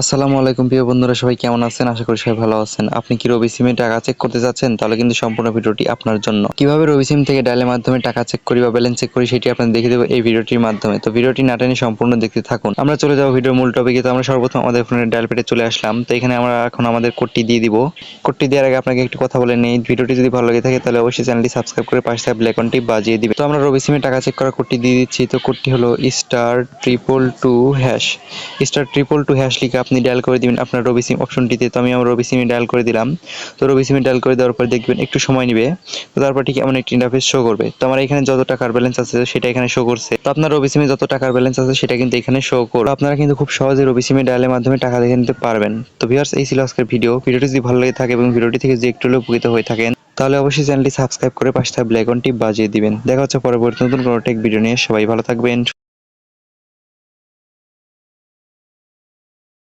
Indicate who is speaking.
Speaker 1: আসসালামু আলাইকুম প্রিয় বন্ধুরা, সবাই কেমন আছেন? আশা করি সবাই ভালো আছেন। আপনি কি রবি সিমে টাকা চেক করতে যাচ্ছেন? তাহলে কিন্তু সম্পূর্ণ ভিডিওটি আপনার জন্য। কীভাবে রবি সিম থেকে ডায়ালের মাধ্যমে টাকা চেক করি বা ব্যালেন্স চেক করি, সেটি আপনাদের দেখিয়ে দেবো এই ভিডিওটির মাধ্যমে। তো ভিডিওটি না টেনে সম্পূর্ণ দেখতে থাকুন। আমরা চলে যাব ভিডিওর মূল টপিকে তো আমরা সর্বপ্রথম আমাদের ফোনের ডায়াল পেটে চলে আসলাম। তো এখানে আমরা এখন আমাদের কোডটি দিয়ে দিব। কোডটি দেওয়ার আগে আপনাকে একটু কথা বলে নেই। ভিডিওটি যদি ভালো লাগে থাকে, তাহলে অবশ্যই চ্যানেলটি সাবস্ক্রাইব করে পাশে থাকা আইকনটি বাজিয়ে দিবে তো আমরা রবি সিমে টাকা চেক করার কোডটি দিয়ে দিচ্ছি। তো কোডটি হলো star triple two hash star triple two hash লিখে আপনি ডায়াল করে দিবেন আপনার রবি সিম অপশনটিতে তো আমি আমার রবি সিমে ডায়াল করে দিলাম। তো রবি সিমে ডায়াল করে দেওয়ার পর দেখবেন একটু সময় নেবে। তো তারপর ঠিক এমন একটি ইন্টারফেস শো করবে। তো আমার এখানে যত টাকার ব্যালেন্স আছে সেটা এখানে শো করছে। তো আপনার রবি সিমে যত টাকার ব্যালেন্স আছে সেটা কিন্তু এখানে শো করবে। আপনারা কিন্তু খুব সহজে রবি সিমে ডায়ালের মাধ্যমে টাকা দেখে নিতে পারবেন। তো ভিউয়ার্স এই ছিল আজকের ভিডিও ভিডিওটি যদি ভালো লাগে থাকে এবং ভিডিওটি থেকে যে একটু উপকৃত হয়ে থাকেন, তাহলে অবশ্যই চ্যানেলটি সাবস্ক্রাইব করে পাশে থাকা আইকনটি বাজিয়ে দিবেন। দেখা হচ্ছে পরবর্তী নতুন কোনো টেক ভিডিও নিয়ে। সবাই ভালো থাকবেন।